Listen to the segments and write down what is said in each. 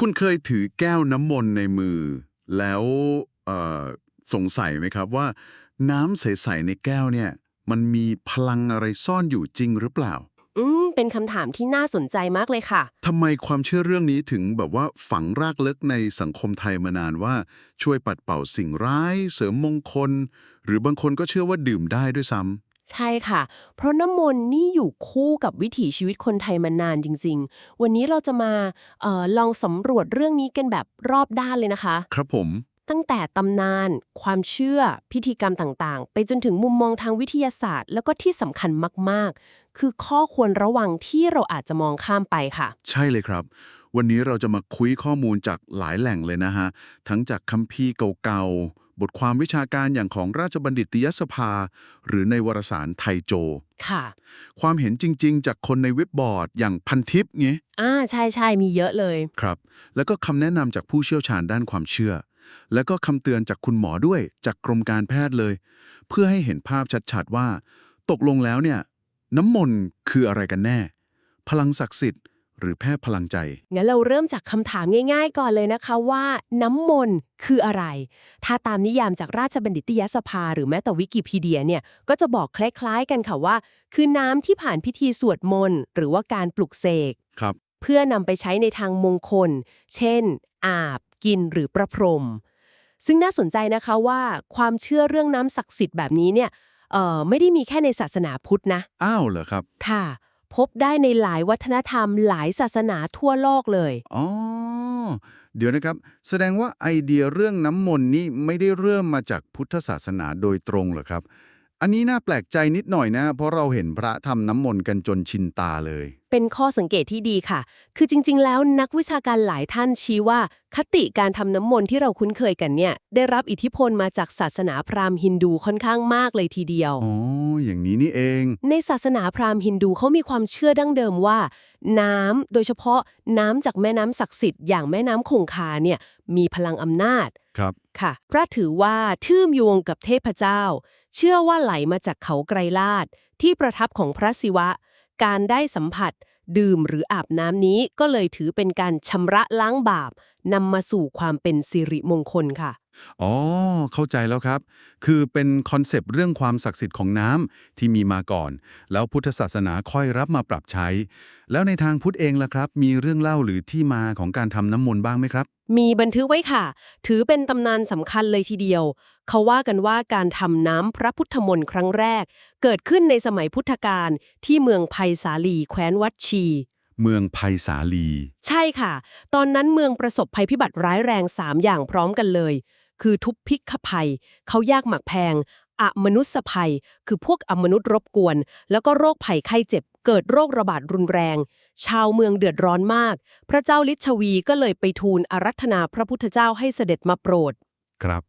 คุณเคยถือแก้วน้ำมนต์ในมือ แล้วเอ่อสงสัยไหมครับว่า น้ำใส ๆ ในแก้วเนี่ย มันมีพลังอะไรซ่อนอยู่จริงหรือเปล่า อืม เป็นคำถามที่น่าสนใจมากเลยค่ะทำไมความเชื่อเรื่องนี้ถึงแบบว่าฝังรากลึกในสังคมไทยมานานว่า ช่วยปัดเป่าสิ่งร้าย เสริมมงคล หรือบางคนก็เชื่อว่าดื่มได้ด้วยซ้ำ ใช่ค่ะ เพราะน้ำมนต์นี่อยู่คู่กับวิถีชีวิตคนไทยมานานจริง ๆ วันนี้เราจะมาเออลองสำรวจเรื่องนี้กันแบบรอบด้านเลยนะคะ ครับผม ตั้งแต่ตำนาน ความเชื่อ พิธีกรรมต่างๆ ไปจนถึงมุมมองทางวิทยาศาสตร์ แล้วก็ที่สำคัญมากๆ คือข้อควรระวังที่เราอาจจะมองข้ามไปค่ะ ใช่เลยครับ วันนี้เราจะมาคุยข้อมูลจากหลายแหล่งเลยนะฮะ ทั้งจากคัมภีร์เก่าๆ บทความวิชาการอย่างของราชบัณฑิตยสภา หรือในวารสารไทยโจ ค่ะ ความเห็นจริง ๆ จากคนในเว็บบอร์ดอย่างพันทิปเงี้ยอ่าใช่ใช่มีเยอะเลย ครับ แล้วก็คำแนะนำจากผู้เชี่ยวชาญด้านความเชื่อ แล้วก็คำเตือนจากคุณหมอด้วยจากกรมการแพทย์เลย เพื่อให้เห็นภาพชัดๆว่า ตกลงแล้วเนี่ย น้ำมนต์คืออะไรกันแน่ พลังศักดิ์สิทธิ์ หรือแพทย์พลังใจ งั้นเราเริ่มจากคำถามง่าย ๆ ก่อนเลยนะคะว่า น้ำมนต์คืออะไร ถ้าตามนิยามจากราชบัณฑิตยสภา หรือแม้แต่วิกิพีเดียเนี่ย ก็จะบอกคล้าย ๆ กันค่ะว่า คือน้ำที่ผ่านพิธีสวดมนต์หรือว่าการปลุกเสก ครับ เพื่อนำไปใช้ในทางมงคล เช่น อาบ กินหรือประพรม ซึ่งน่าสนใจนะคะว่าความเชื่อเรื่องน้ำศักดิ์สิทธิ์แบบนี้เนี่ยเอ่อไม่ได้มีแค่ในศาสนาพุทธนะ อ้าวเหรอครับ ค่ะ พบได้ในหลายวัฒนธรรมหลายศาสนาทั่วโลกเลย อ๋อ เดี๋ยวนะครับ แสดงว่าไอเดียเรื่องน้ำมนต์นี่ไม่ได้เริ่มมาจากพุทธศาสนาโดยตรงเหรอครับ อันนี้น่าแปลกใจนิดหน่อยนะ เพราะเราเห็นพระทำน้ำมนต์กันจนชินตาเลย เป็นข้อสังเกตที่ดีค่ะ คือจริง ๆ แล้วนักวิชาการหลายท่านชี้ว่า คติการทำน้ำมนต์ที่เราคุ้นเคยกันเนี่ย ได้รับอิทธิพลมาจากศาสนาพราหมณ์ฮินดูค่อนข้างมากเลยทีเดียว อ๋อ อย่างนี้นี่เอง ในศาสนาพราหมณ์ฮินดูเขามีความเชื่อดั้งเดิมว่า น้ำโดยเฉพาะน้ำจากแม่น้ำศักดิ์สิทธิ์อย่างแม่น้ำคงคาเนี่ยมีพลังอำนาจครับ ค่ะพระถือว่าทื่มโยงกับเทพเจ้า เชื่อว่าไหลมาจากเขาไกรลาดที่ประทับของพระศิวะ การได้สัมผัส ดื่มหรืออาบน้ำนี้ก็เลยถือเป็นการชำระล้างบาปนำมาสู่ความเป็นสิริมงคลค่ะ อ๋อ เข้าใจแล้วครับ คือเป็นคอนเซปต์เรื่องความศักดิ์สิทธิ์ของน้ำที่มีมาก่อน แล้วพุทธศาสนาค่อยรับมาปรับใช้ แล้วในทางพุทธเองล่ะครับ มีเรื่องเล่าหรือที่มาของการทำน้ำมนต์บ้างไหมครับ มีบันทึกไว้ค่ะ ถือเป็นตำนานสำคัญเลยทีเดียว เขาว่ากันว่าการทำน้ำพระพุทธมนต์ครั้งแรก เกิดขึ้นในสมัยพุทธกาลที่เมืองไผ่สาลีแคว้นวัดชี เมืองไพศาลี ใช่ค่ะ ตอนนั้นเมืองประสบภัยพิบัติร้ายแรง 3 อย่างพร้อมกันเลย คือทุพพิกภัย เขายากหมักแพงอมนุษยภัย คือพวกอมนุษย์รบกวน แล้วก็โรคภัยไข้เจ็บ เกิดโรคระบาดรุนแรง ชาวเมืองเดือดร้อนมาก พระเจ้าลิชวีก็เลยไปทูลอารัธนาพระพุทธเจ้าให้เสด็จมาโปรด ครับ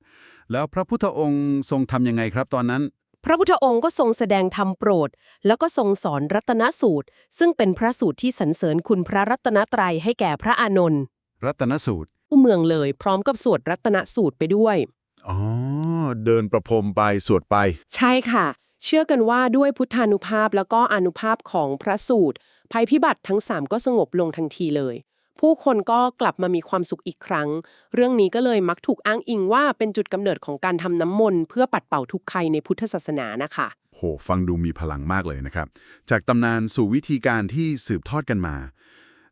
แล้วพระพุทธองค์ทรงทำยังไงครับตอนนั้น พระพุทธองค์ก็ทรงแสดงธรรมโปรด แล้วก็ทรงสอนรัตนสูตร ซึ่งเป็นพระสูตรที่สรรเสริญคุณพระรัตนตรัยให้แก่พระอานนท์รัตนสูตร ผู้เมืองเลย พร้อมกับสวดรัตนสูตรไปด้วย อ๋อ เดินประพรมไปสวดไป ใช่ค่ะ เชื่อกันว่าด้วยพุทธานุภาพแล้วก็อานุภาพของพระสูตร ภัยพิบัติทั้ง 3 ก็สงบลงทันทีเลย ผู้คนก็กลับมามีความสุขอีกครั้ง เรื่องนี้ก็เลยมักถูกอ้างอิงว่าเป็นจุดกำเนิดของการทำน้ำมนต์เพื่อปัดเป่าทุกข์ภัยในพุทธศาสนานะคะ โห ฟังดูมีพลังมากเลยนะครับ จากตำนานสู่วิธีการที่สืบทอดกันมา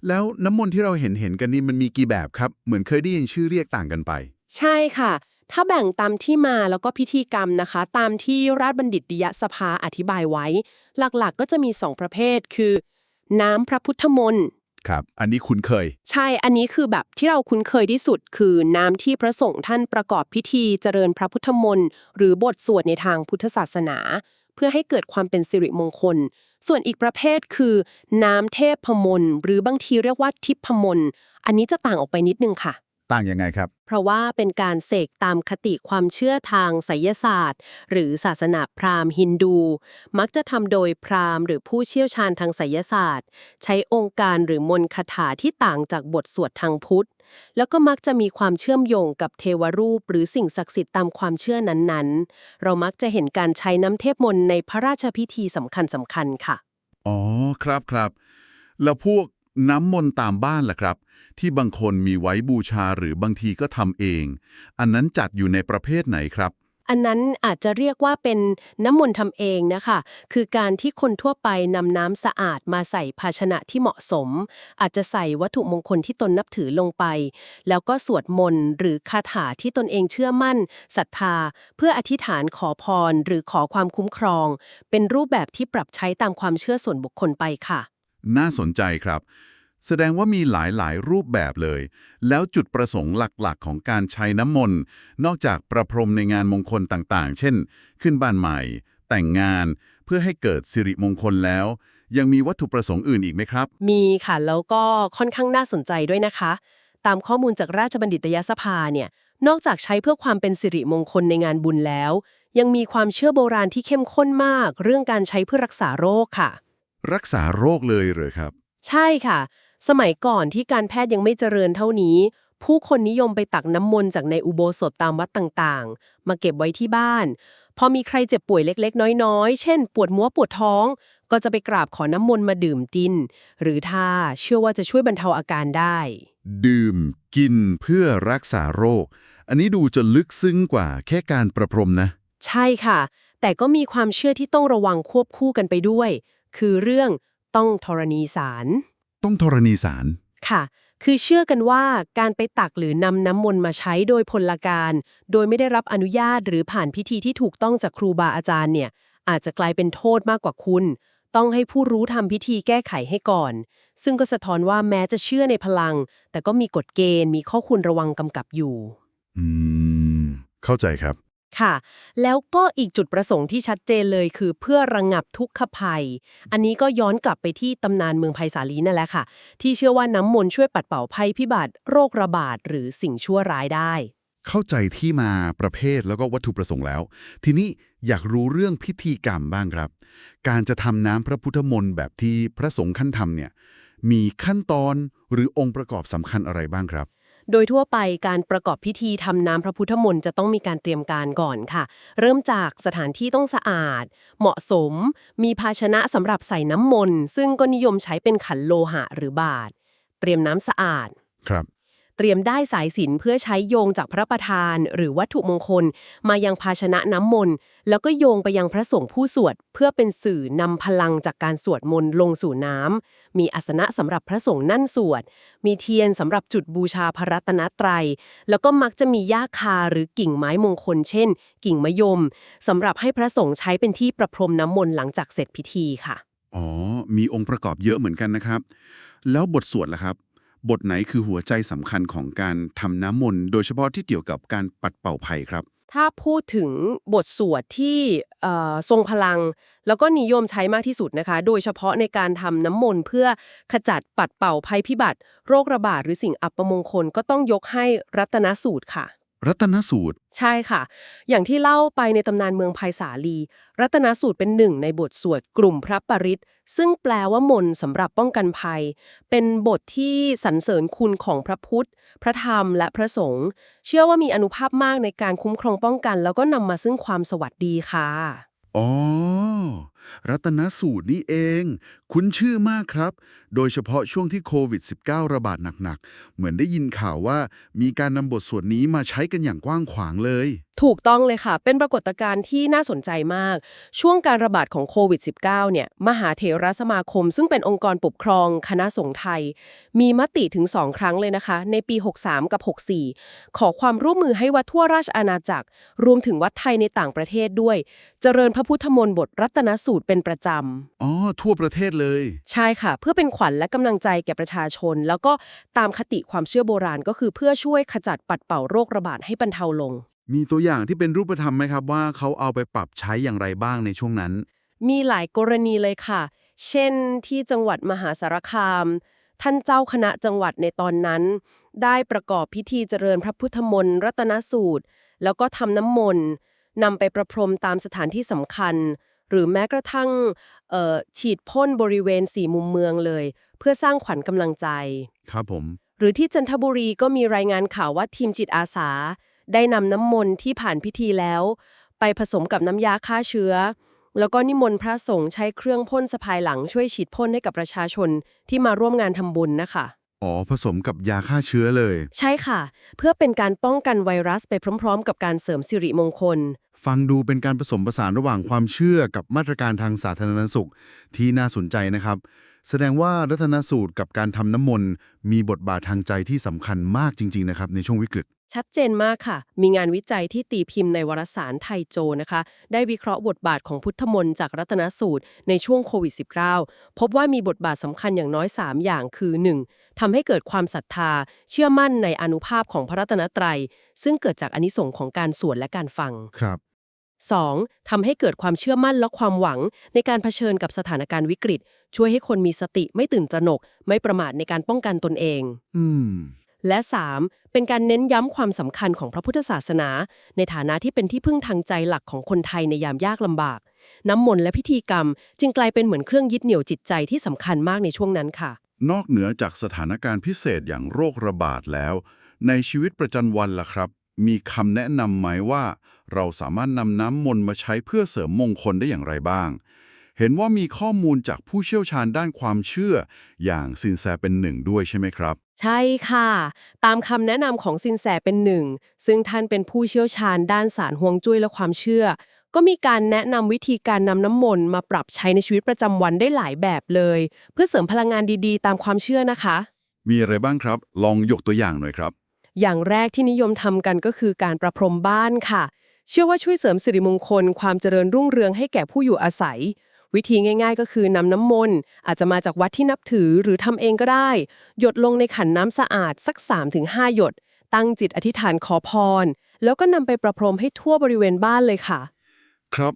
แล้วน้ำมนต์ที่เราเห็นเห็นกันนี่มันมีกี่แบบครับ เหมือนเคยได้ยินชื่อเรียกต่างกันไป ใช่ค่ะ ถ้าแบ่งตามที่มาแล้วก็พิธีกรรมนะคะ ตามที่ราชบัณฑิตยสภาอธิบายไว้ หลักๆก็จะมี 2 ประเภทคือ น้ำพระพุทธมนต์ครับ อันนี้คุ้นเคย ใช่ อันนี้คือแบบที่เราคุ้นเคยที่สุด คือน้ำที่พระสงฆ์ท่านประกอบพิธีเจริญพระพุทธมนต์หรือบทสวดในทางพุทธศาสนา เพื่อให้เกิดความเป็นสิริมงคล ส่วนอีกประเภทคือ น้ำเทพพมลหรือบางทีเรียกว่าทิพพมลอันนี้จะต่างออกไปนิดนึงค่ะ ต่างยังไงครับ เพราะว่าเป็นการเสกตามคติความเชื่อทางไสยศาสตร์ หรือศาสนาพราหมณ์ฮินดู มักจะทำโดยพราหมณ์หรือผู้เชี่ยวชาญทางไสยศาสตร์ ใช้องค์การหรือมนต์คาถาที่ต่างจากบทสวดทางพุทธ แล้วก็มักจะมีความเชื่อมโยงกับเทวรูป หรือสิ่งศักดิ์สิทธิ์ตามความเชื่อนั้นๆ เรามักจะเห็นการใช้น้ำเทพมนต์ในพระราชพิธีสำคัญๆค่ะ อ๋อ ครับครับ แล้วพวก น้ำมนต์ตามบ้านล่ะครับ ที่บางคนมีไว้บูชาหรือบางทีก็ทำเอง อันนั้นจัดอยู่ในประเภทไหนครับ อันนั้นอาจจะเรียกว่าเป็นน้ำมนต์ทำเองนะคะ คือการที่คนทั่วไปนำน้ำสะอาดมาใส่ภาชนะที่เหมาะสม อาจจะใส่วัตถุมงคลที่ตนนับถือลงไป แล้วก็สวดมนต์หรือคาถาที่ตนเองเชื่อมั่นศรัทธา เพื่ออธิษฐานขอพร หรือขอความคุ้มครอง เป็นรูปแบบที่ปรับใช้ตามความเชื่อส่วนบุคคลไปค่ะ น่าสนใจครับ แสดงว่ามีหลายๆ รูปแบบเลย แล้วจุดประสงค์หลักๆ ของการใช้น้ำมนต์ นอกจากประพรมในงานมงคลต่างๆ เช่น ขึ้นบ้านใหม่ แต่งงานเพื่อให้เกิดสิริมงคลแล้ว ยังมีวัตถุประสงค์อื่นอีกไหมครับ มีค่ะ แล้วก็ค่อนข้างน่าสนใจด้วยนะคะ ตามข้อมูลจากราชบัณฑิตยสภาเนี่ยนอกจากใช้เพื่อความเป็นสิริมงคลในงานบุญแล้ว ยังมีความเชื่อโบราณที่เข้มข้นมาก เรื่องการใช้เพื่อรักษาโรคค่ะ รักษาโรคเลยเหรอครับ ใช่ค่ะ สมัยก่อนที่การแพทย์ยังไม่เจริญเท่านี้ ผู้คนนิยมไปตักน้ำมนต์จากในอุโบสถตามวัดต่างๆ มาเก็บไว้ที่บ้าน พอมีใครเจ็บป่วยเล็กๆ น้อยๆ เช่น ปวดมัวปวดท้อง ก็จะไปกราบขอน้ำมนต์มาดื่มกิน หรือถ้าเชื่อว่าจะช่วยบรรเทาอาการได้ ดื่มกินเพื่อรักษาโรค อันนี้ดูจะลึกซึ้งกว่าแค่การประพรมนะ ใช่ค่ะ แต่ก็มีความเชื่อที่ต้องระวังควบคู่กันไปด้วย คือเรื่องต้องธรณีสาร ต้องธรณีสาร ค่ะ คือเชื่อกันว่าการไปตักหรือนำน้ำมนต์มาใช้โดยพลการ โดยไม่ได้รับอนุญาตหรือผ่านพิธีที่ถูกต้องจากครูบาอาจารย์เนี่ย อาจจะกลายเป็นโทษมากกว่าคุณ ต้องให้ผู้รู้ทำพิธีแก้ไขให้ก่อน ซึ่งก็สะท้อนว่าแม้จะเชื่อในพลัง แต่ก็มีกฎเกณฑ์มีข้อควรระวังกำกับอยู่ อืม เข้าใจครับ ค่ะ แล้วก็อีกจุดประสงค์ที่ชัดเจนเลยคือเพื่อระงับทุกขภัย อันนี้ก็ย้อนกลับไปที่ตำนานเมืองไผ่สาลีนั่นแหละค่ะ ที่เชื่อว่าน้ำมนต์ช่วยปัดเป่าภัยพิบัติโรคระบาดหรือสิ่งชั่วร้ายได้ เข้าใจที่มาประเภทแล้วก็วัตถุประสงค์แล้ว ทีนี้อยากรู้เรื่องพิธีกรรมบ้างครับ การจะทำน้ำพระพุทธมนต์แบบที่พระสงฆ์ขั้นทำเนี่ยมีขั้นตอนหรือองค์ประกอบสำคัญอะไรบ้างครับ โดยทั่วไปการประกอบพิธีทำน้ำพระพุทธมนต์จะต้องมีการเตรียมการก่อนค่ะ เริ่มจากสถานที่ต้องสะอาด เหมาะสม มีภาชนะสำหรับใส่น้ำมนต์ซึ่งก็นิยมใช้เป็นขันโลหะหรือบาท เตรียมน้ำสะอาด ครับ เตรียมได้สายสินเพื่อใช้โยงจากพระประธาน หรือวัตถุมงคล มายังภาชนะน้ำมนต์แล้วก็โยงไปยังพระสงฆ์ผู้สวด เพื่อเป็นสื่อนำพลังจากการสวดมนต์ลงสู่น้ำมีอาสนะสำหรับพระสงฆ์นั่นสวด มีเทียนสำหรับจุดบูชาพระรัตนตรัย แล้วก็มักจะมีหญ้าคาหรือกิ่งไม้มงคล เช่น กิ่งมะยมสำหรับให้พระสงฆ์ใช้เป็นที่ประพรมน้ำมนต์หลังจากเสร็จพิธีค่ะอ๋อ มีองค์ประกอบเยอะเหมือนกันนะครับ แล้วบทสวดล่ะครับ บทไหนคือหัวใจสำคัญของการทำน้ำมนต์โดยเฉพาะที่เกี่ยวกับการปัดเป่าภัยครับ ถ้าพูดถึงบทสวดที่ทรงพลัง แล้วก็นิยมใช้มากที่สุดนะคะ โดยเฉพาะในการทำน้ำมนต์เพื่อขจัดปัดเป่าภัยพิบัติ โรคระบาดหรือสิ่งอัปมงคลก็ต้องยกให้รัตนสูตรค่ะ รัตนสูตร ใช่ค่ะ อย่างที่เล่าไปในตำนานเมืองไผ่สาลี รัตนสูตรเป็นหนึ่งในบทสวดกลุ่มพระปริตซึ่งแปลว่ามนต์สำหรับป้องกันภัย เป็นบทที่สรรเสริญคุณของพระพุทธ พระธรรมและพระสงฆ์เชื่อว่ามีอนุภาพมากในการคุ้มครองป้องกัน แล้วก็นำมาซึ่งความสวัสดีค่ะอ๋อ รัตนสูตรนี่เอง คุ้นชื่อมากครับ โดยเฉพาะช่วงที่โควิด -19 ระบาดหนักๆ เหมือนได้ยินข่าวว่ามีการนำบทสวดนี้มาใช้กันอย่างกว้างขวางเลย ถูกต้องเลยค่ะ เป็นปรากฏการณ์ที่น่าสนใจมาก ช่วงการระบาดของโควิด -19 เนี่ย มหาเถรสมาคม ซึ่งเป็นองค์กรปกครองคณะสงฆ์ไทย มีมติถึง2ครั้งเลยนะคะ ในปี 63 กับ 64 ขอความร่วมมือให้วัดทั่วราชอาณาจักร รวมถึงวัดไทยในต่างประเทศด้วย เจริญพระพุทธมนต์บทรัตนสูตรเป็นประจำอ๋อทั่วประเทศเลย ใช่ค่ะ เพื่อเป็นขวัญและกำลังใจแก่ประชาชน แล้วก็ตามคติความเชื่อโบราณก็คือเพื่อช่วยขจัดปัดเป่าโรคระบาดให้บรรเทาลง มีตัวอย่างที่เป็นรูปธรรมไหมครับว่าเขาเอาไปปรับใช้อย่างไรบ้างในช่วงนั้น มีหลายกรณีเลยค่ะ เช่นที่จังหวัดมหาสารคาม ท่านเจ้าคณะจังหวัดในตอนนั้น ได้ประกอบพิธีเจริญพระพุทธมนต์รัตนสูตร แล้วก็ทำน้ำมนต์นำไปประพรมตามสถานที่สำคัญ หรือแม้กระทั่งเอ่อฉีดพ่นบริเวณสี่มุมเมืองเลย เพื่อสร้างขวัญกำลังใจ ครับผม หรือที่จันทบุรีก็มีรายงานข่าวว่าทีมจิตอาสา ได้นำน้ำมนต์ที่ผ่านพิธีแล้ว ไปผสมกับน้ำยาฆ่าเชื้อ แล้วก็นิมนต์พระสงฆ์ใช้เครื่องพ่นสะพายหลังช่วยฉีดพ่นให้กับประชาชนที่มาร่วมงานทำบุญนะคะ อ๋อ ผสมกับยาฆ่าเชื้อเลย ใช่ค่ะ เพื่อเป็นการป้องกันไวรัสไปพร้อม ๆ กับการเสริมสิริมงคล ฟังดูเป็นการผสมผสานระหว่างความเชื่อกับมาตรการทางสาธารณสุขที่น่าสนใจนะครับ แสดงว่ารัตนสูตรกับการทำน้ำมนต์มีบทบาททางใจที่สำคัญมากจริง ๆ นะครับ ในช่วงวิกฤต ชัดเจนมากค่ะ มีงานวิจัยที่ตีพิมพ์ในวารสารไทยโจนะคะ ได้วิเคราะห์บทบาทของพุทธมนต์จากรัตนสูตรในช่วงโควิด -19 พบว่ามีบทบาทสำคัญอย่างน้อย 3 อย่างคือ 1. ทำให้เกิดความศรัทธา เชื่อมั่นในอานุภาพของพระรัตนตรัย ซึ่งเกิดจากอานิสงส์ของการสวดและการฟังครับ 2. ทำให้เกิดความเชื่อมั่นและความหวัง ในการเผชิญกับสถานการณ์วิกฤต ช่วยให้คนมีสติไม่ตื่นตระหนก ไม่ประมาทในการป้องกันตนเอง อืมและ 3. เป็นการเน้นย้ำความสำคัญของพระพุทธศาสนา ในฐานะที่เป็นที่พึ่งทางใจหลักของคนไทยในยามยากลำบาก น้ำมนต์และพิธีกรรม จึงกลายเป็นเหมือนเครื่องยึดเหนี่ยวจิตใจที่สำคัญมากในช่วงนั้นค่ะ นอกเหนือจากสถานการณ์พิเศษอย่างโรคระบาดแล้ว ในชีวิตประจำวันล่ะครับ มีคำแนะนำไหมว่า เราสามารถนำน้ำมนต์มาใช้เพื่อเสริมมงคลได้อย่างไรบ้าง เห็นว่ามีข้อมูลจากผู้เชี่ยวชาญด้านความเชื่อ อย่างสินแสเป็นหนึ่งด้วยใช่ไหมครับ ใช่ค่ะ ตามคำแนะนำของสินแสเป็นหนึ่งซึ่งท่านเป็นผู้เชี่ยวชาญด้านสารห่วงจุ้ยและความเชื่อ ก็มีการแนะนำวิธีการนำน้ำมนต์มาปรับใช้ในชีวิตประจำวันได้หลายแบบเลย เพื่อเสริมพลังงานดีๆ ตามความเชื่อนะคะ มีอะไรบ้างครับ ลองยกตัวอย่างหน่อยครับ อย่างแรกที่นิยมทำกันก็คือการประพรมบ้านค่ะ เชื่อว่าช่วยเสริมสิริมงคล ความเจริญรุ่งเรืองให้แก่ผู้อยู่อาศัย วิธีง่าย ๆ ก็คือนำน้ำมนต์อาจจะมาจากวัดที่นับถือหรือทำเองก็ได้ หยดลงในขันน้ำสะอาดสัก 3-5 หยด ตั้งจิตอธิษฐานขอพร แล้วก็นำไปประพรมให้ทั่วบริเวณบ้านเลยค่ะ ครับ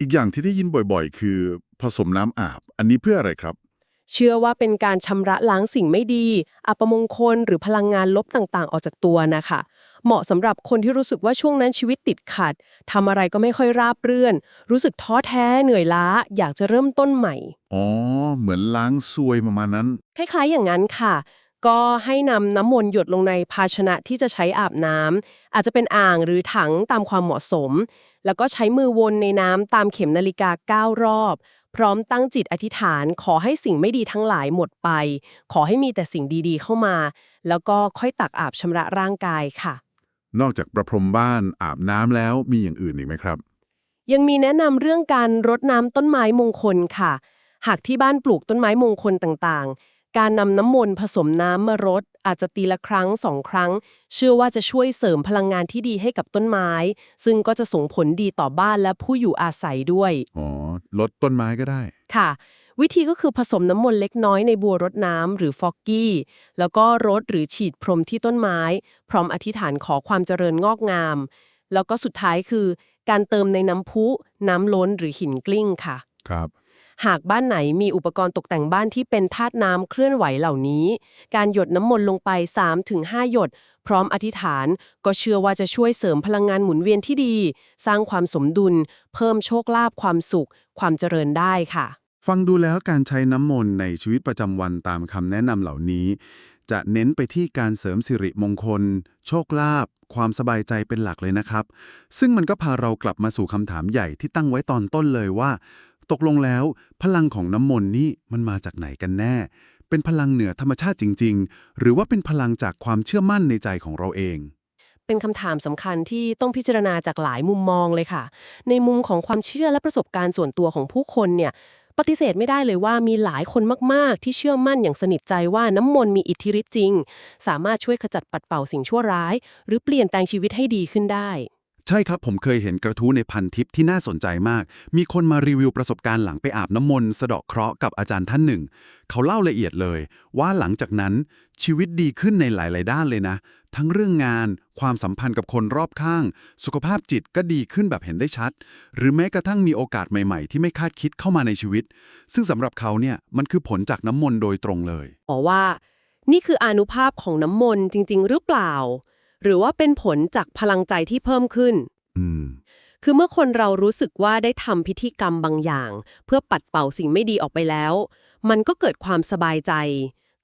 อีกอย่างที่ได้ยินบ่อยๆ คือ ผสมน้ำอาบ อันนี้เพื่ออะไรครับ เชื่อว่าเป็นการชำระล้างสิ่งไม่ดี อัปมงคลหรือพลังงานลบต่างๆ ออกจากตัวนะคะ เหมาะสำหรับคนที่รู้สึกว่าช่วงนั้นชีวิตติดขัดทำอะไรก็ไม่ค่อยราบรื่นรู้สึกท้อแท้เหนื่อยล้า อยากจะเริ่มต้นใหม่ อ๋อ เหมือนล้างซวยประมาณนั้น คล้ายๆอย่างนั้นค่ะ ก็ให้นำน้ำมนต์หยดลงในภาชนะที่จะใช้อาบน้ำอาจจะเป็นอ่างหรือถังตามความเหมาะสม แล้วก็ใช้มือวนในน้ำตามเข็มนาฬิกา 9 รอบ พร้อมตั้งจิตอธิษฐาน ขอให้สิ่งไม่ดีทั้งหลายหมดไป ขอให้มีแต่สิ่งดีๆเข้ามา แล้วก็ค่อยตักอาบชำระร่างกายค่ะ นอกจากประพรมบ้านอาบน้ำแล้วมีอย่างอื่นอีกไหมครับ ยังมีแนะนำเรื่องการรดน้ำต้นไม้มงคลค่ะ หากที่บ้านปลูกต้นไม้มงคลต่างๆ การนำน้ำมนต์ผสมน้ำมารดอาจจะตีละครั้งสองครั้ง เชื่อว่าจะช่วยเสริมพลังงานที่ดีให้กับต้นไม้ ซึ่งก็จะส่งผลดีต่อบ้านและผู้อยู่อาศัยด้วย อ๋อลดต้นไม้ก็ได้ ค่ะ วิธีก็คือผสมน้ำมนต์เล็กน้อยในบัวรดน้ำหรือฟอกกี้ แล้วก็รดหรือฉีดพรมที่ต้นไม้ พร้อมอธิษฐานขอความเจริญงอกงาม แล้วก็สุดท้ายคือ การเติมในน้ำพุ น้ำล้นหรือหินกลิ้งค่ะ ครับ หากบ้านไหนมีอุปกรณ์ตกแต่งบ้านที่เป็นธาตุน้ำเคลื่อนไหวเหล่านี้ การหยดน้ำมนต์ลงไป 3-5 หยด พร้อมอธิษฐาน ก็เชื่อว่าจะช่วยเสริมพลังงานหมุนเวียนที่ดี สร้างความสมดุล เพิ่มโชคลาภความสุข ความเจริญได้ค่ะ ฟังดูแล้วการใช้น้ำมนต์ในชีวิตประจำวันตามคำแนะนำเหล่านี้ จะเน้นไปที่การเสริมสิริมงคล โชคลาภความสบายใจเป็นหลักเลยนะครับ ซึ่งมันก็พาเรากลับมาสู่คำถามใหญ่ที่ตั้งไว้ตอนต้นเลยว่า ตกลงแล้วพลังของน้ำมนต์นี่มันมาจากไหนกันแน่ เป็นพลังเหนือธรรมชาติจริง ๆ หรือว่าเป็นพลังจากความเชื่อมั่นในใจของเราเอง เป็นคำถามสำคัญที่ต้องพิจารณาจากหลายมุมมองเลยค่ะ ในมุมของความเชื่อและประสบการณ์ส่วนตัวของผู้คนเนี่ยปฏิเสธไม่ได้เลยว่ามีหลายคนมาก ๆ ที่เชื่อมั่นอย่างสนิทใจว่าน้ำมนต์มีอิทธิฤทธิ์จริง สามารถช่วยขจัดปัดเป่าสิ่งชั่วร้าย หรือเปลี่ยนแปลงชีวิตให้ดีขึ้นได้ ใช่ครับผมเคยเห็นกระทู้ในพันทิปที่น่าสนใจมาก มีคนมารีวิวประสบการณ์หลังไปอาบน้ำมนต์สะเดาะเคราะห์กับอาจารย์ท่านหนึ่ง เขาเล่าละเอียดเลย ว่าหลังจากนั้นชีวิตดีขึ้นในหลาย ๆ ด้านเลยนะ ทั้งเรื่องงาน ความสัมพันธ์กับคนรอบข้าง สุขภาพจิตก็ดีขึ้นแบบเห็นได้ชัด หรือแม้กระทั่งมีโอกาสใหม่ ๆ ที่ไม่คาดคิดเข้ามาในชีวิต ซึ่งสำหรับเขาเนี่ยมันคือผลจากน้ำมนต์โดยตรงเลยอ๋อว่า นี่คืออานุภาพของน้ำมนต์จริง ๆ หรือเปล่า หรือว่าเป็นผลจากพลังใจที่เพิ่มขึ้น อืม คือเมื่อคนเรารู้สึกว่าได้ทำพิธีกรรมบางอย่าง เพื่อปัดเป่าสิ่งไม่ดีออกไปแล้ว มันก็เกิดความสบายใจ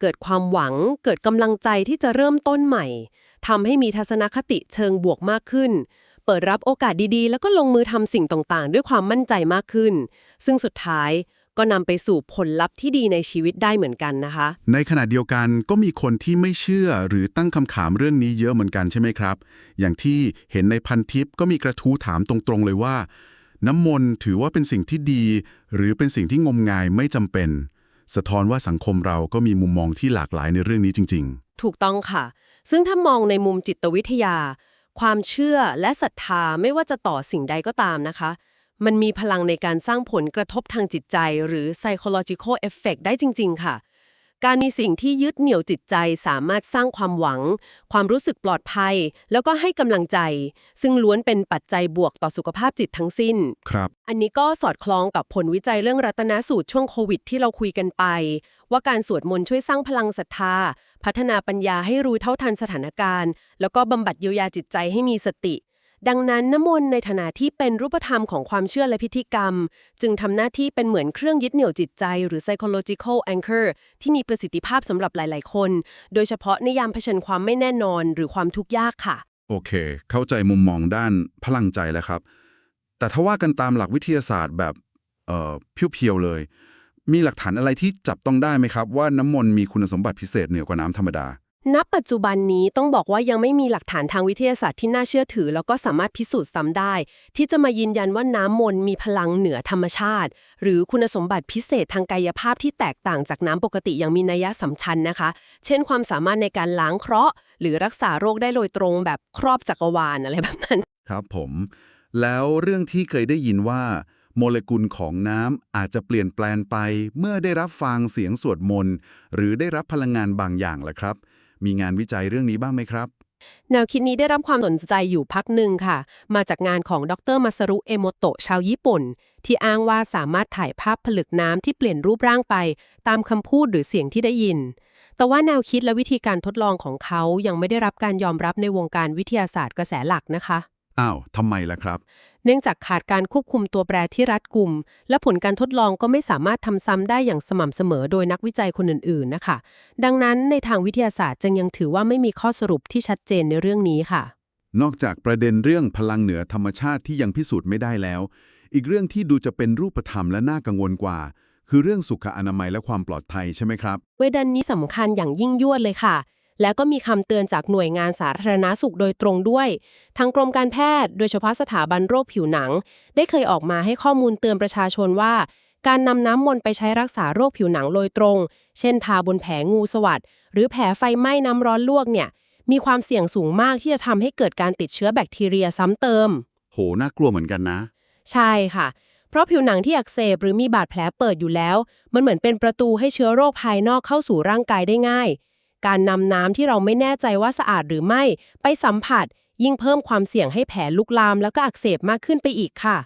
เกิดความหวัง เกิดกำลังใจที่จะเริ่มต้นใหม่ทำให้มีทัศนคติเชิงบวกมากขึ้น เปิดรับโอกาสดีๆ แล้วก็ลงมือทำสิ่งต่างๆ ด้วยความมั่นใจมากขึ้น ซึ่งสุดท้าย ก็นำไปสู่ผลลัพธ์ที่ดีในชีวิตได้เหมือนกันนะคะ ในขณะเดียวกันก็มีคนที่ไม่เชื่อหรือตั้งคำถามเรื่องนี้เยอะเหมือนกันใช่ไหมครับ อย่างที่เห็นในพันทิปก็มีกระทู้ถามตรงๆเลยว่า น้ำมนต์ถือว่าเป็นสิ่งที่ดี หรือเป็นสิ่งที่งมงายไม่จำเป็น สะท้อนว่าสังคมเราก็มีมุมมองที่หลากหลายในเรื่องนี้จริงถูกต้องค่ะ ซึ่งถ้ามองในมุมจิตวิทยา ความเชื่อและศรัทธาไม่ว่าจะต่อสิ่งใดก็ตามนะคะ มันมีพลังในการสร้างผลกระทบทางจิตใจ หรือ psychological effect ได้จริง ๆ ค่ะ การมีสิ่งที่ยึดเหนี่ยวจิตใจสามารถสร้างความหวัง ความรู้สึกปลอดภัย แล้วก็ให้กำลังใจ ซึ่งล้วนเป็นปัจจัยบวกต่อสุขภาพจิตทั้งสิ้นๆครับ อันนี้ก็สอดคล้องกับผลวิจัยเรื่องรัตนสูตรช่วงโควิดที่เราคุยกันไป ว่าการสวดมนต์ช่วยสร้างพลังศรัทธา พัฒนาปัญญาให้รู้เท่าทันสถานการณ์ แล้วก็บำบัดเยียวยาจิตใจให้มีสติ ดังนั้นน้ำมนต์ในฐานะที่เป็นรูปธรรมของความเชื่อและพิธีกรรม จึงทำหน้าที่เป็นเหมือนเครื่องยึดเหนี่ยวจิตใจ หรือ psychological anchor ที่มีประสิทธิภาพสำหรับหลาย ๆ คน โดยเฉพาะในยามเผชิญความไม่แน่นอนหรือความทุกข์ยากค่ะ โอเค เข้าใจมุมมองด้านพลังใจแล้วครับ แต่ถ้าว่ากันตามหลักวิทยาศาสตร์แบบเอ่อเพียวๆเลย มีหลักฐานอะไรที่จับต้องได้ไหมครับ ว่าน้ำมนต์มีคุณสมบัติพิเศษเหนือกว่าน้ำธรรมดา ณปัจจุบันนี้ต้องบอกว่ายังไม่มีหลักฐานทางวิทยาศาสตร์ที่น่าเชื่อถือ แล้วก็สามารถพิสูจน์ซ้ำได้ ที่จะมายืนยันว่าน้ำมนต์มีพลังเหนือธรรมชาติ หรือคุณสมบัติพิเศษทางกายภาพที่แตกต่างจากน้ำปกติอย่างมีนัยสำคัญนะคะ เช่น ความสามารถในการล้างเคราะห์ หรือรักษาโรคได้โดยตรงแบบครอบจักรวาลอะไรแบบนั้น ครับผม แล้วเรื่องที่เคยได้ยินว่า โมเลกุลของน้ำอาจจะเปลี่ยนแปลงไป เมื่อได้รับฟังเสียงสวดมนต์หรือได้รับพลังงานบางอย่างล่ะครับ มีงานวิจัยเรื่องนี้บ้างไหมครับ แนวคิดนี้ได้รับความสนใจอยู่พักหนึ่งค่ะ มาจากงานของดรมาซารุเอโมโตะชาวญี่ปุ่น ที่อ้างว่าสามารถถ่ายภาพผลึกน้ำที่เปลี่ยนรูปร่างไป ตามคำพูดหรือเสียงที่ได้ยิน แต่ว่าแนวคิดและวิธีการทดลองของเขายังไม่ได้รับการยอมรับในวงการวิทยาศาสตร์กระแสหลักนะคะ อ้าวทำไมล่ะครับ เนื่องจากขาดการควบคุมตัวแปรที่รัดกุม และผลการทดลองก็ไม่สามารถทำซ้ำได้อย่างสม่ำเสมอโดยนักวิจัยคนอื่นๆนะคะ ดังนั้นในทางวิทยาศาสตร์จึงยังถือว่าไม่มีข้อสรุปที่ชัดเจนในเรื่องนี้ค่ะ นอกจากประเด็นเรื่องพลังเหนือธรรมชาติที่ยังพิสูจน์ไม่ได้แล้ว อีกเรื่องที่ดูจะเป็นรูปธรรมและน่ากังวลกว่า คือเรื่องสุขอนามัยและความปลอดภัยใช่ไหมครับ เวดันนี้สำคัญอย่างยิ่งยวดเลยค่ะ แล้วก็มีคำเตือนจากหน่วยงานสาธารณาสุขโดยตรงด้วย ทางกรมการแพทย์ โดยเฉพาะสถาบันโรคผิวหนัง ได้เคยออกมาให้ข้อมูลเตือนประชาชนว่า การนำน้ำมนต์ไปใช้รักษาโรคผิวหนังโดยตรง เช่น ทาบนแผลงูสวัสดหรือแผลไฟไหม้น้ำร้อนลวกเนี่ยมีความเสี่ยงสูงมากที่จะทำให้เกิดการติดเชื้อแบคทีเรียซ้ำเติม โห น่ากลัวเหมือนกันนะ ใช่ค่ะ เพราะผิวหนังที่อักเสบหรือมีบาดแผลเปิดอยู่แล้ว มันเหมือนเป็นประตูให้เชื้อโรคภายนอกเข้าสู่ร่างกายได้ง่าย การนำน้ำที่เราไม่แน่ใจว่าสะอาดหรือไม่ ไปสัมผัส ยิ่งเพิ่มความเสี่ยงให้แผลลุกลามแล้วก็อักเสบมากขึ้นไปอีกค่ะ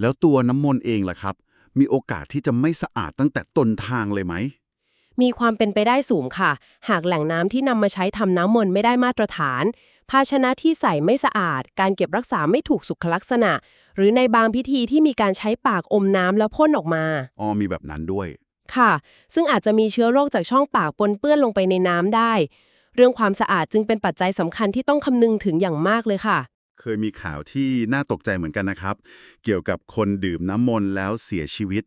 แล้วตัวน้ำมนต์เองล่ะครับ มีโอกาสที่จะไม่สะอาดตั้งแต่ต้นทางเลยไหม มีความเป็นไปได้สูงค่ะ หากแหล่งน้ำที่นำมาใช้ทำน้ำมนต์ไม่ได้มาตรฐาน ภาชนะที่ใส่ไม่สะอาด การเก็บรักษาไม่ถูกสุขลักษณะ หรือในบางพิธีที่มีการใช้ปากอมน้ำแล้วพ่นออกมา อ๋อมีแบบนั้นด้วย ค่ะ ซึ่งอาจจะมีเชื้อโรคจากช่องปากปนเปื้อนลงไปในน้ำได้ เรื่องความสะอาดจึงเป็นปัจจัยสำคัญที่ต้องคำนึงถึงอย่างมากเลยค่ะ เคยมีข่าวที่น่าตกใจเหมือนกันนะครับ เกี่ยวกับคนดื่มน้ำมนต์แล้วเสียชีวิต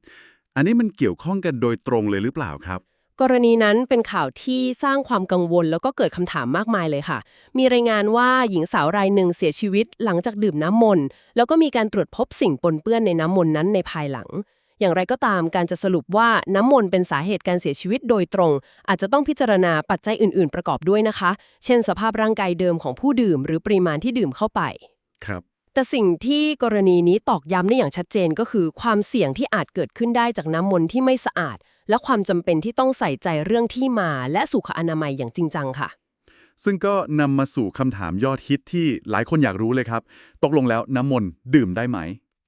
อันนี้มันเกี่ยวข้องกันโดยตรงเลยหรือเปล่าครับกรณีนั้นเป็นข่าวที่สร้างความกังวลแล้วก็เกิดคำถามมากมายเลยค่ะ มีรายงานว่าหญิงสาวรายหนึ่งเสียชีวิตหลังจากดื่มน้ำมนต์แล้วก็มีการตรวจพบสิ่งปนเปื้อนในน้ำมนต์นั้นในภายหลัง อย่างไรก็ตามการจะสรุปว่าน้ำมนต์เป็นสาเหตุการเสียชีวิตโดยตรง อาจจะต้องพิจารณาปัจจัยอื่น ๆ ประกอบด้วยนะคะ เช่น สภาพร่างกายเดิมของผู้ดื่ม หรือปริมาณที่ดื่มเข้าไป ครับ แต่สิ่งที่กรณีนี้ตอกย้ำได้อย่างชัดเจนก็คือ ความเสี่ยงที่อาจเกิดขึ้นได้จากน้ำมนต์ที่ไม่สะอาด และความจำเป็นที่ต้องใส่ใจเรื่องที่มา และสุขอนามัยอย่างจริงจังค่ะซึ่งก็นำมาสู่คำถามยอดฮิตที่หลายคนอยากรู้เลยครับ ตกลงแล้วน้ำมนต์ดื่มได้ไหม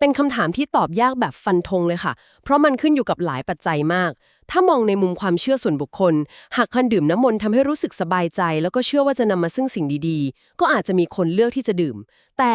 เป็นคำถามที่ตอบยากแบบฟันธงเลยค่ะ เพราะมันขึ้นอยู่กับหลายปัจจัยมาก ถ้ามองในมุมความเชื่อส่วนบุคคล หากการดื่มน้ำมนต์ทำให้รู้สึกสบายใจ แล้วก็เชื่อว่าจะนำมาซึ่งสิ่งดีๆ ก็อาจจะมีคนเลือกที่จะดื่ม แต่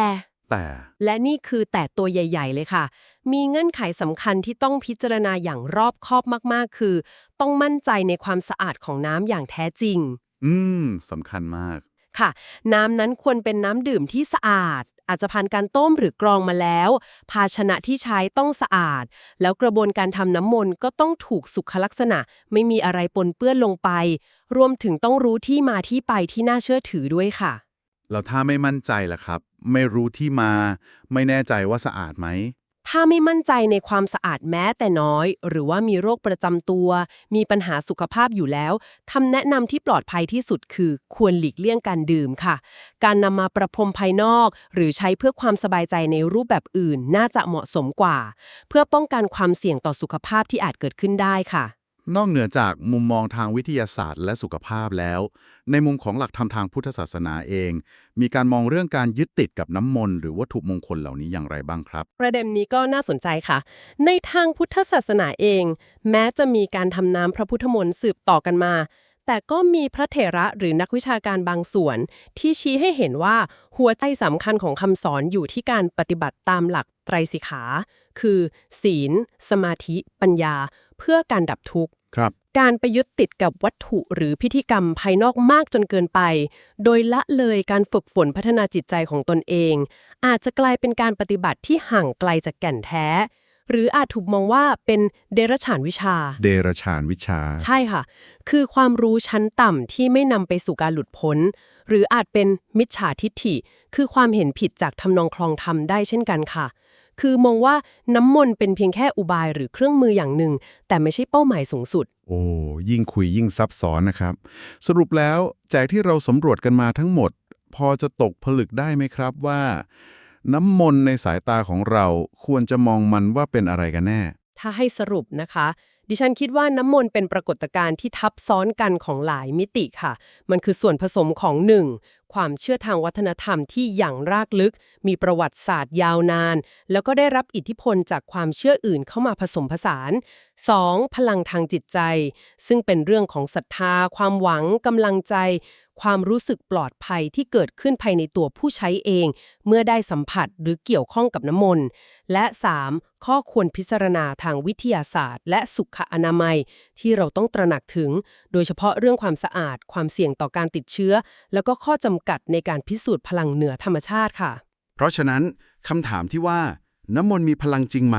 แต่และนี่คือแต่ตัวใหญ่ ๆ เลยค่ะ มีเงื่อนไขสำคัญที่ต้องพิจารณาอย่างรอบคอบมากๆ คือ ต้องมั่นใจในความสะอาดของน้ำอย่างแท้จริง อืมสำคัญมาก ค่ะ น้ำนั้นควรเป็นน้ำดื่มที่สะอาด อาจจะผ่านการต้มหรือกรองมาแล้ว ภาชนะที่ใช้ต้องสะอาด แล้วกระบวนการทำน้ำมนต์ก็ต้องถูกสุขลักษณะ ไม่มีอะไรปนเปื้อนลงไป รวมถึงต้องรู้ที่มาที่ไปที่น่าเชื่อถือด้วยค่ะ แล้วถ้าไม่มั่นใจล่ะครับ ไม่รู้ที่มา ไม่แน่ใจว่าสะอาดไหม ถ้าไม่มั่นใจในความสะอาดแม้แต่น้อย หรือว่ามีโรคประจำตัว มีปัญหาสุขภาพอยู่แล้วคำแนะนำที่ปลอดภัยที่สุดคือ ควรหลีกเลี่ยงการดื่มค่ะ การนำมาประพรมภายนอก หรือใช้เพื่อความสบายใจในรูปแบบอื่น น่าจะเหมาะสมกว่า เพื่อป้องกันความเสี่ยงต่อสุขภาพที่อาจเกิดขึ้นได้ค่ะ นอกเหนือจากมุมมองทางวิทยาศาสตร์และสุขภาพแล้ว ในมุมของหลักธรรมทางพุทธศาสนาเอง มีการมองเรื่องการยึดติดกับน้ำมนต์หรือวัตถุมงคลเหล่านี้อย่างไรบ้างครับ ประเด็นนี้ก็น่าสนใจค่ะ ในทางพุทธศาสนาเอง แม้จะมีการทำน้ำพระพุทธมนต์สืบต่อกันมา แต่ก็มีพระเถระหรือนักวิชาการบางส่วน ที่ชี้ให้เห็นว่าหัวใจสำคัญของคำสอนอยู่ที่การปฏิบัติตามหลักไตรสิกขา คือ ศีล สมาธิ ปัญญา เพื่อการดับทุกข์ครับการไปยึดติดกับวัตถุหรือพิธีกรรมภายนอกมากจนเกินไป โดยละเลยการฝึกฝนพัฒนาจิตใจของตนเอง อาจจะกลายเป็นการปฏิบัติที่ห่างไกลจากแก่นแท้ หรืออาจถูกมองว่าเป็นเดรัจฉานวิชา เดรฉานวิชา ใช่ค่ะ คือความรู้ชั้นต่ำที่ไม่นำไปสู่การหลุดพ้น หรืออาจเป็นมิจฉาทิฏฐิ คือความเห็นผิดจากทำนองคลองธรรมได้เช่นกันค่ะ คือมองว่าน้ำมนต์เป็นเพียงแค่อุบายหรือเครื่องมืออย่างหนึ่ง แต่ไม่ใช่เป้าหมายสูงสุด โอ้ยิ่งคุยยิ่งซับซ้อนนะครับ สรุปแล้วจากที่เราสำรวจกันมาทั้งหมด พอจะตกผลึกได้ไหมครับว่า น้ำมนต์ในสายตาของเราควรจะมองมันว่าเป็นอะไรกันแน่ ถ้าให้สรุปนะคะ ดิฉันคิดว่าน้ำมนต์เป็นปรากฏการณ์ที่ทับซ้อนกันของหลายมิติค่ะ มันคือส่วนผสมของหนึ่ง ความเชื่อทางวัฒนธรรมที่อย่างรากลึก มีประวัติศาสตร์ยาวนาน แล้วก็ได้รับอิทธิพลจากความเชื่ออื่นเข้ามาผสมผสาน 2. พลังทางจิตใจ ซึ่งเป็นเรื่องของศรัทธา ความหวังกำลังใจ ความรู้สึกปลอดภัยที่เกิดขึ้นภายในตัวผู้ใช้เอง เมื่อได้สัมผัสหรือเกี่ยวข้องกับน้ำมนต์ และ 3. ข้อควรพิจารณาทางวิทยาศาสตร์ และสุขอนามัย ที่เราต้องตระหนักถึง โดยเฉพาะเรื่องความสะอาด ความเสี่ยงต่อการติดเชื้อ แล้วก็ข้อจำกัดในการพิสูจน์พลังเหนือธรรมชาติค่ะ เพราะฉะนั้นคำถามที่ว่าน้ำมนต์มีพลังจริงไหม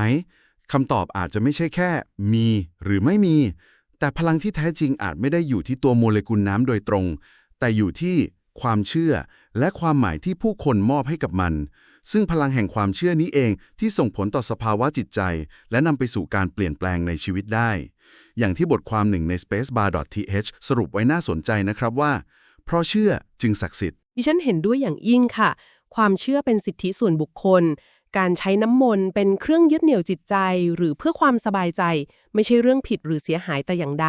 คำตอบอาจจะไม่ใช่แค่ มีหรือไม่มี แต่พลังที่แท้จริงอาจไม่ได้อยู่ที่ตัวโมเลกุลน้ำโดยตรง แต่อยู่ที่ความเชื่อและความหมายที่ผู้คนมอบให้กับมัน ซึ่งพลังแห่งความเชื่อนี้เองที่ส่งผลต่อสภาวะจิตใจ และนำไปสู่การเปลี่ยนแปลงในชีวิตได้ อย่างที่บทความหนึ่งใน spacebar.th สรุปไว้น่าสนใจนะครับว่า เพราะเชื่อจึงศักดิ์สิทธิ์ ดิฉันเห็นด้วยอย่างยิ่งค่ะ ความเชื่อเป็นสิทธิส่วนบุคคล การใช้น้ำมนต์เป็นเครื่องยึดเหนี่ยวจิตใจ หรือเพื่อความสบายใจ ไม่ใช่เรื่องผิดหรือเสียหายแต่อย่างใด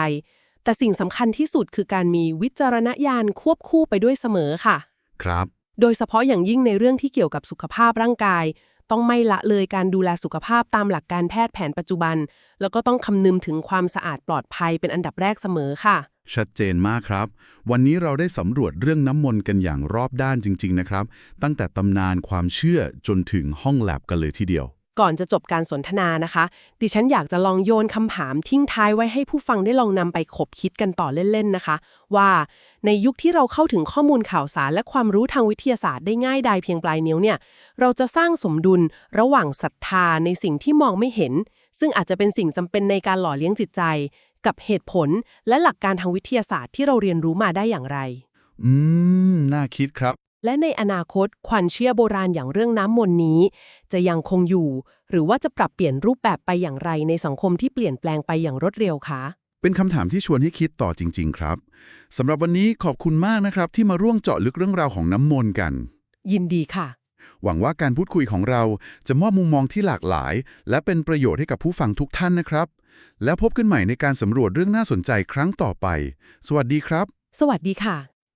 แต่สิ่งสำคัญที่สุดคือการมีวิจารณญาณควบคู่ไปด้วยเสมอค่ะ ครับ โดยเฉพาะอย่างยิ่งในเรื่องที่เกี่ยวกับสุขภาพร่างกาย ต้องไม่ละเลยการดูแลสุขภาพตามหลักการแพทย์แผนปัจจุบัน แล้วก็ต้องคำนึงถึงความสะอาดปลอดภัยเป็นอันดับแรกเสมอค่ะ ชัดเจนมากครับ วันนี้เราได้สำรวจเรื่องน้ำมนต์กันอย่างรอบด้านจริง ๆ นะครับ ตั้งแต่ตำนานความเชื่อจนถึงห้องแลบกันเลยทีเดียว ก่อนจะจบการสนทนานะคะ ดิฉันอยากจะลองโยนคำถามทิ้งท้ายไว้ให้ผู้ฟังได้ลองนำไปขบคิดกันต่อเล่นๆนะคะ ว่าในยุคที่เราเข้าถึงข้อมูลข่าวสารและความรู้ทางวิทยาศาสตร์ได้ง่ายดายเพียงปลายนิ้วเนี่ย เราจะสร้างสมดุลระหว่างศรัทธาในสิ่งที่มองไม่เห็น ซึ่งอาจจะเป็นสิ่งจำเป็นในการหล่อเลี้ยงจิตใจ กับเหตุผลและหลักการทางวิทยาศาสตร์ที่เราเรียนรู้มาได้อย่างไร อืม น่าคิดครับ และในอนาคตควันเชื่อโบราณอย่างเรื่องน้ำมนต์นี้ จะยังคงอยู่ หรือว่าจะปรับเปลี่ยนรูปแบบไปอย่างไรในสังคมที่เปลี่ยนแปลงไปอย่างรวดเร็วคะ เป็นคำถามที่ชวนให้คิดต่อจริง ๆ ครับสำหรับวันนี้ขอบคุณมากนะครับ ที่มาร่วงเจาะลึกเรื่องราวของน้ำมนต์กัน ยินดีค่ะ หวังว่าการพูดคุยของเราจะมอบมุมมองที่หลากหลาย และเป็นประโยชน์ให้กับผู้ฟังทุกท่านนะครับ แล้วพบกันใหม่ในการสำรวจเรื่องน่าสนใจครั้งต่อไป สวัสดีครับ สวัสดีค่ะ